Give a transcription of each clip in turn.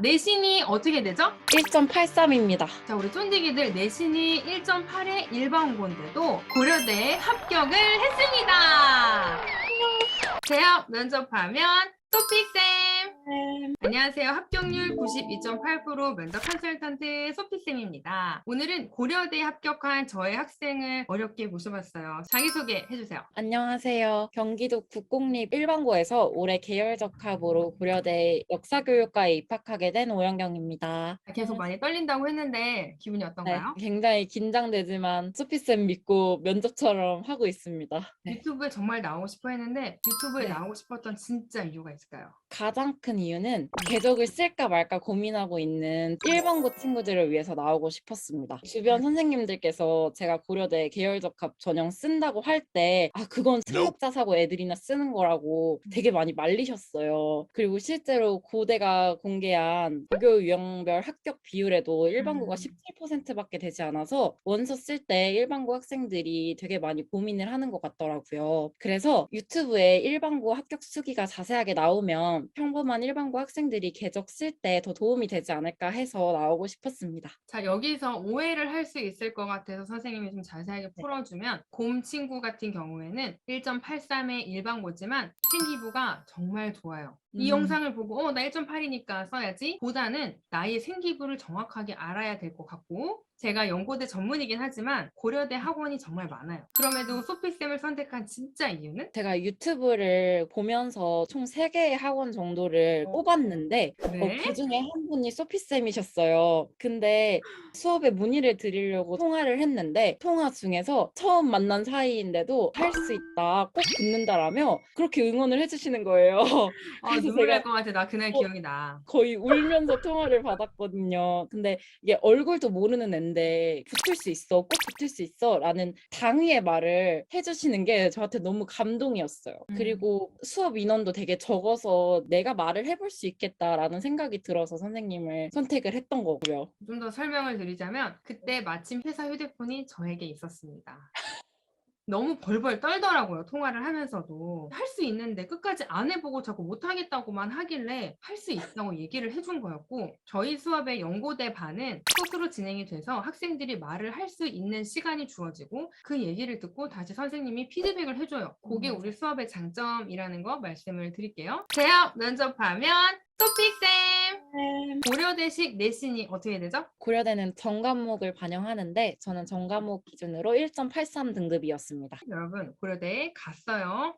내신이 어떻게 되죠? 1.83입니다. 자, 우리 쫀디기들 내신이 1.8의 일반고인데도 고려대에 합격을 했습니다. 대학 면접하면 소피쌤! 안녕하세요. 합격률 92.8% 면접 컨설턴트 소피쌤입니다. 오늘은 고려대에 합격한 저의 학생을 어렵게 모셔봤어요. 자기소개 해주세요. 안녕하세요. 경기도 국공립 일반고에서 올해 계열적합으로 고려대 역사교육과에 입학하게 된 오영경입니다. 계속 많이 떨린다고 했는데 기분이 네, 어떤가요? 굉장히 긴장되지만 소피쌤 믿고 면접처럼 하고 있습니다. 네. 유튜브에 정말 나오고 싶어 했는데 유튜브에 네. 나오고 싶었던 진짜 이유가 있을까요? 가장 큰 이유는 계적을 쓸까 말까 고민하고 있는 1번고 친구들을 위해서 나오고 싶었습니다. 주변 선생님들께서 제가 고려대 계열적합 전형 쓴다고 할 때 아 그건 사업자 사고 애들이나 쓰는 거라고 되게 많이 말리셨어요. 그리고 실제로 고대가 공개한 고교 유형별 합격 비율에도 일반고가 음. 17%밖에 되지 않아서 원서 쓸때 일반고 학생들이 되게 많이 고민을 하는 것 같더라고요. 그래서 유튜브에 일반고 합격 수기가 자세하게 나오면 평범한 일반고 학생들이 계적 쓸 때 더 도움이 되지 않을까 해서 나오고 싶었습니다. 자, 여기서 오해를 할 수 있을 것 같아서 선생님이 좀 자세하게 네. 풀어주면 곰 친구 같은 경우에는 1.83의 일반고지만 생기부가 정말 좋아요. 이 음. 영상을 보고 어, 나 1.8이니까 써야지 보다는 나의 생기부를 정확하게 알아야 될 것 같고 제가 연고대 전문이긴 하지만 고려대 학원이 정말 많아요. 그럼에도 소피쌤을 선택한 진짜 이유는 제가 유튜브를 보면서 총 3개의 학원 정도를 어. 뽑았는데 어, 네? 그 중에 한 분이 소피쌤이셨어요. 근데 수업에 문의를 드리려고 통화를 했는데 통화 중에서 처음 만난 사이인데도 할 수 있다, 꼭 붙는다라며 그렇게 응원을 해주시는 거예요. 아, 그래서 눈물 날 제가 것 같아. 나 그날 어, 기억이 나. 거의 울면서 통화를 받았거든요. 근데 이게 얼굴도 모르는 앤데 붙을 수 있어, 꼭 붙을 수 있어 라는 당위의 말을 해주시는 게 저한테 너무 감동이었어요. 음. 그리고 수업 인원도 되게 적어서 내가 말을 해볼 수 있겠다라는 생각이 들어서 선생님을 선택을 했던 거고요. 좀 더 설명을 드리자면 그때 마침 회사 휴대폰이 저에게 있었습니다. 너무 벌벌 떨더라고요. 통화를 하면서도. 할 수 있는데 끝까지 안 해보고 자꾸 못하겠다고만 하길래 할 수 있다고 얘기를 해준 거였고 저희 수업의 연고대 반은 소수로 진행이 돼서 학생들이 말을 할 수 있는 시간이 주어지고 그 얘기를 듣고 다시 선생님이 피드백을 해줘요. 그게 음. 우리 수업의 장점이라는 거 말씀을 드릴게요. 대학 면접하면 소피쌤! 고려대식 내신이 어떻게 되죠? 고려대는 전과목을 반영하는데 저는 전과목 기준으로 1.83 등급이었습니다. 여러분 고려대에 갔어요.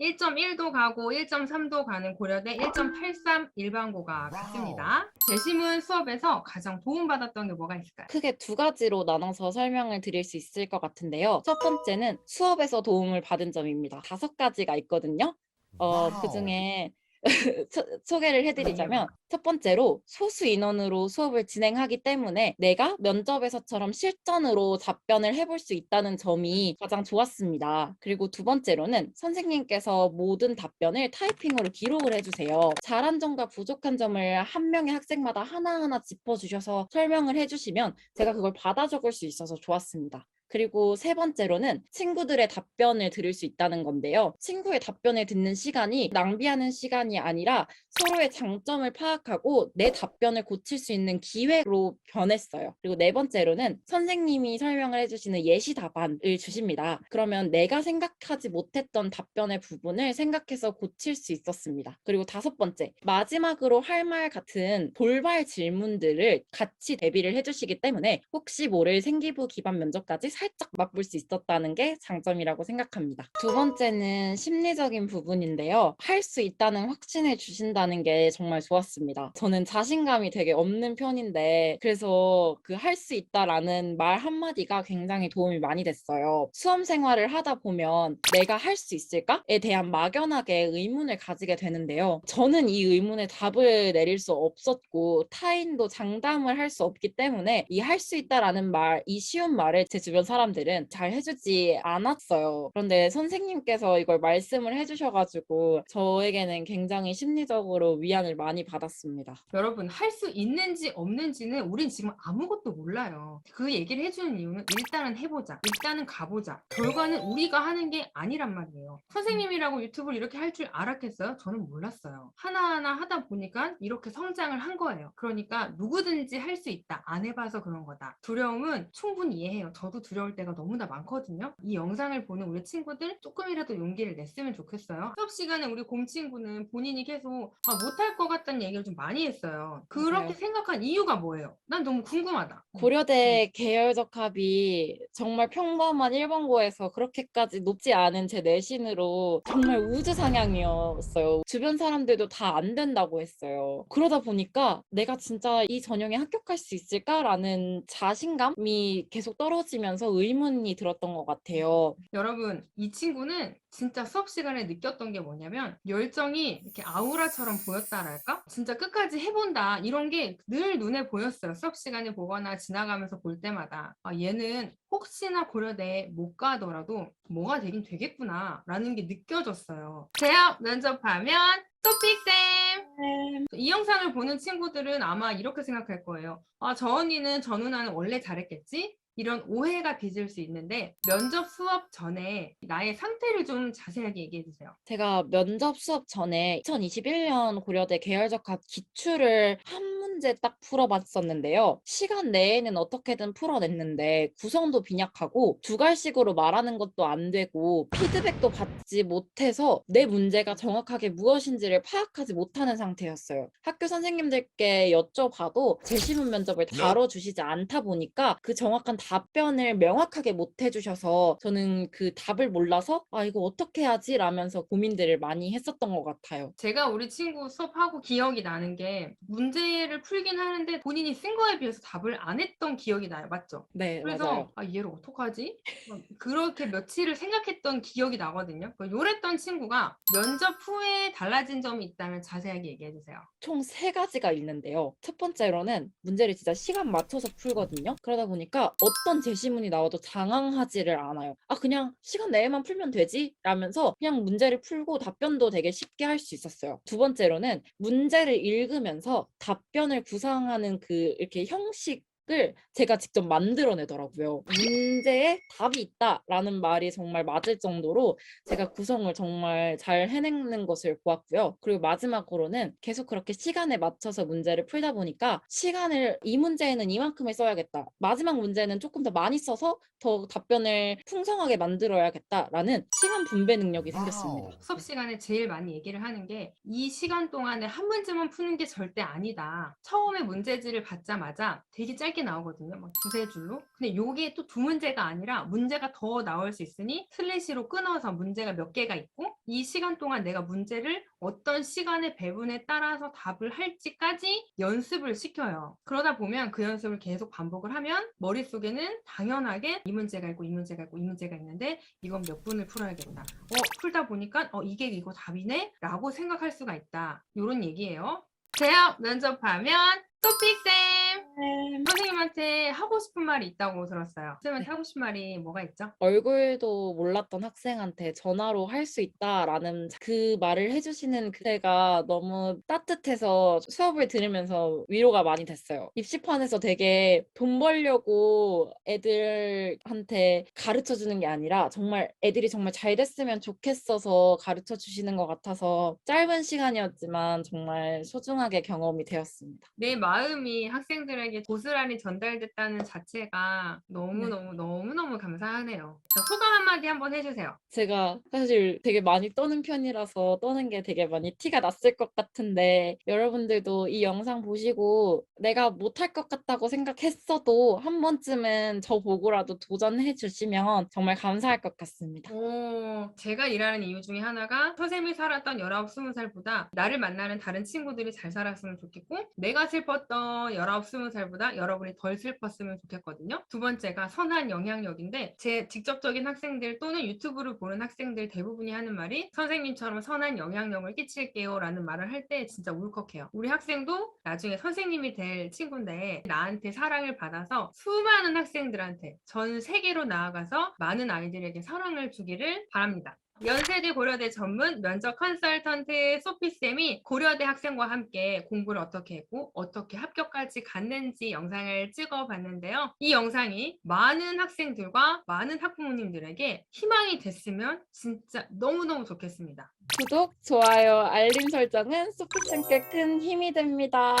1.1도 가고 1.3도 가는 고려대 1.83 일반고가 갔습니다. 재심은 수업에서 가장 도움받았던 게 뭐가 있을까요? 크게 두 가지로 나눠서 설명을 드릴 수 있을 것 같은데요. 첫 번째는 수업에서 도움을 받은 점입니다. 다섯 가지가 있거든요. 어, 그 중에 소개를 해드리자면 첫 번째로 소수 인원으로 수업을 진행하기 때문에 내가 면접에서처럼 실전으로 답변을 해볼 수 있다는 점이 가장 좋았습니다. 그리고 두 번째로는 선생님께서 모든 답변을 타이핑으로 기록을 해주세요. 잘한 점과 부족한 점을 한 명의 학생마다 하나하나 짚어주셔서 설명을 해주시면 제가 그걸 받아 적을 수 있어서 좋았습니다. 그리고 세 번째로는 친구들의 답변을 들을 수 있다는 건데요. 친구의 답변을 듣는 시간이 낭비하는 시간이 아니라 서로의 장점을 파악하고 내 답변을 고칠 수 있는 기회로 변했어요. 그리고 네 번째로는 선생님이 설명을 해주시는 예시 답안을 주십니다. 그러면 내가 생각하지 못했던 답변의 부분을 생각해서 고칠 수 있었습니다. 그리고 다섯 번째, 마지막으로 할 말 같은 돌발 질문들을 같이 대비를 해주시기 때문에 혹시 모를 생기부 기반 면접까지 살짝 맛볼 수 있었다는 게 장점이라고 생각합니다. 두 번째는 심리적인 부분인데요. 할 수 있다는 확신을 주신다 는 게 정말 좋았습니다. 저는 자신감이 되게 없는 편인데 그래서 그 할 수 있다라는 말 한마디가 굉장히 도움이 많이 됐어요. 수험 생활을 하다 보면 내가 할 수 있을까에 대한 막연하게 의문을 가지게 되는데요. 저는 이 의문에 답을 내릴 수 없었고 타인도 장담을 할 수 없기 때문에 이 할 수 있다라는 말, 이 쉬운 말을 제 주변 사람들은 잘 해주지 않았어요. 그런데 선생님께서 이걸 말씀을 해주셔가지고 저에게는 굉장히 심리적으로 심리적으로 위안을 많이 받았습니다. 여러분 할 수 있는지 없는지는 우린 지금 아무것도 몰라요. 그 얘기를 해주는 이유는 일단은 해보자. 일단은 가보자. 결과는 우리가 하는 게 아니란 말이에요. 선생님이라고 유튜브를 이렇게 할 줄 알았겠어요? 저는 몰랐어요. 하나하나 하다 보니까 이렇게 성장을 한 거예요. 그러니까 누구든지 할 수 있다. 안 해봐서 그런 거다. 두려움은 충분히 이해해요. 저도 두려울 때가 너무나 많거든요. 이 영상을 보는 우리 친구들 조금이라도 용기를 냈으면 좋겠어요. 수업 시간에 우리 공 친구는 본인이 계속 아, 못할 것 같다는 얘기를 좀 많이 했어요. 그렇게 맞아요. 생각한 이유가 뭐예요? 난 너무 궁금하다. 고려대 계열적 합이 정말 평범한 일본고에서 그렇게까지 높지 않은 제 내신으로 정말 우주 상향이었어요. 주변 사람들도 다 안 된다고 했어요. 그러다 보니까 내가 진짜 이 전형에 합격할 수 있을까라는 자신감이 계속 떨어지면서 의문이 들었던 것 같아요. 여러분, 이 친구는 진짜 수업 시간에 느꼈던 게 뭐냐면 열정이 이렇게 아우라처럼 보였다랄까? 진짜 끝까지 해본다 이런 게 늘 눈에 보였어요. 수업 시간에 보거나 지나가면서 볼 때마다 아, 얘는 혹시나 고려대에 못 가더라도 뭐가 되긴 되겠구나 라는 게 느껴졌어요. 대학 면접하면 또픽쌤! 이 영상을 보는 친구들은 아마 이렇게 생각할 거예요. 아, 저 언니는 저 누나는 원래 잘했겠지? 이런 오해가 빚을 수 있는데 면접 수업 전에 나의 상태를 좀 자세하게 얘기해 주세요. 제가 면접 수업 전에 2021년 고려대 계열적 합 기출을 한 문제 딱 풀어봤었는데요. 시간 내에는 어떻게든 풀어냈는데 구성도 빈약하고 두갈식으로 말하는 것도 안 되고 피드백도 받지 못해서 내 문제가 정확하게 무엇인지를 파악하지 못하는 상태였어요. 학교 선생님들께 여쭤봐도 제시문 면접을 다뤄주시지 않다 보니까 그 정확한 답변을 명확하게 못 해주셔서 저는 그 답을 몰라서 아 이거 어떻게 하지? 라면서 고민들을 많이 했었던 것 같아요. 제가 우리 친구 수업하고 기억이 나는 게 문제를 풀긴 하는데 본인이 쓴 거에 비해서 답을 안 했던 기억이 나요. 맞죠? 네, 그래서 맞아요. 아 얘를 어떡하지? 막 그렇게 며칠을 생각했던 기억이 나거든요. 그 요랬던 친구가 면접 후에 달라진 점이 있다면 자세하게 얘기해 주세요. 총 세 가지가 있는데요. 첫 번째로는 문제를 진짜 시간 맞춰서 풀거든요. 그러다 보니까 어떤 제시문이 나와도 당황하지를 않아요. 아, 그냥 시간 내에만 풀면 되지? 라면서 그냥 문제를 풀고 답변도 되게 쉽게 할 수 있었어요. 두 번째로는 문제를 읽으면서 답변을 구상하는 그 이렇게 형식 을 제가 직접 만들어내더라고요. 문제에 답이 있다라는 말이 정말 맞을 정도로 제가 구성을 정말 잘 해내는 것을 보았고요. 그리고 마지막으로는 계속 그렇게 시간에 맞춰서 문제를 풀다 보니까 시간을 이 문제에는 이만큼을 써야겠다. 마지막 문제는 조금 더 많이 써서 더 답변을 풍성하게 만들어야겠다라는 시간 분배 능력이 생겼습니다. 수업 시간에 제일 많이 얘기를 하는 게 이 시간 동안에 한 문제만 푸는 게 절대 아니다. 처음에 문제지를 받자마자 되게 짧게 나오거든요. 막 두세 줄로. 근데 요게 또 두 문제가 아니라 문제가 더 나올 수 있으니 슬래시로 끊어서 문제가 몇 개가 있고 이 시간 동안 내가 문제를 어떤 시간의 배분에 따라서 답을 할지까지 연습을 시켜요. 그러다 보면 그 연습을 계속 반복을 하면 머릿속에는 당연하게 이 문제가 있고 이 문제가 있고 이 문제가 있는데 이건 몇 분을 풀어야겠다. 어, 풀다 보니까 어, 이게 이거 답이네? 라고 생각할 수가 있다. 요런 얘기예요. 대학 면접하면 또픽쌤! 선생님한테 하고 싶은 말이 있다고 들었어요. 선생님한테 하고 싶은 말이 뭐가 있죠? 얼굴도 몰랐던 학생한테 전화로 할 수 있다라는 그 말을 해주시는 그대가 너무 따뜻해서 수업을 들으면서 위로가 많이 됐어요. 입시판에서 되게 돈 벌려고 애들한테 가르쳐 주는 게 아니라 정말 애들이 정말 잘 됐으면 좋겠어서 가르쳐 주시는 것 같아서 짧은 시간이었지만 정말 소중하게 경험이 되었습니다. 내 마음이 학생들 에게 고스란히 전달됐다는 자체가 너무너무 너무너무 감사하네요. 자, 소감 한마디 한번 해주세요. 제가 사실 되게 많이 떠는 편이라서 떠는 게 되게 많이 티가 났을 것 같은데 여러분들도 이 영상 보시고 내가 못할 것 같다고 생각했어도 한 번쯤은 저 보고라도 도전해 주시면 정말 감사할 것 같습니다. 오, 제가 일하는 이유 중에 하나가 서샘이 살았던 19, 20살보다 나를 만나는 다른 친구들이 잘 살았으면 좋겠고 내가 슬펐던 19, 20 살보다 여러분이 덜 슬펐으면 좋겠거든요. 두 번째가 선한 영향력인데 제 직접적인 학생들 또는 유튜브를 보는 학생들 대부분이 하는 말이 선생님처럼 선한 영향력을 끼칠게요 라는 말을 할 때 진짜 울컥해요. 우리 학생도 나중에 선생님이 될 친구인데 나한테 사랑을 받아서 수많은 학생들한테 전 세계로 나아가서 많은 아이들에게 사랑을 주기를 바랍니다. 연세대 고려대 전문 면접 컨설턴트 소피쌤이 고려대 학생과 함께 공부를 어떻게 했고 어떻게 합격까지 갔는지 영상을 찍어봤는데요. 이 영상이 많은 학생들과 많은 학부모님들에게 희망이 됐으면 진짜 너무너무 좋겠습니다. 구독, 좋아요, 알림 설정은 소피쌤께 큰 힘이 됩니다.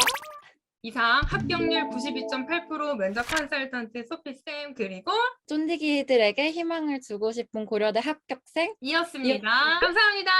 이상 합격률 92.8% 면접 컨설턴트 소피쌤 그리고 쫀디기들에게 희망을 주고 싶은 고려대 합격생 이었습니다. 감사합니다.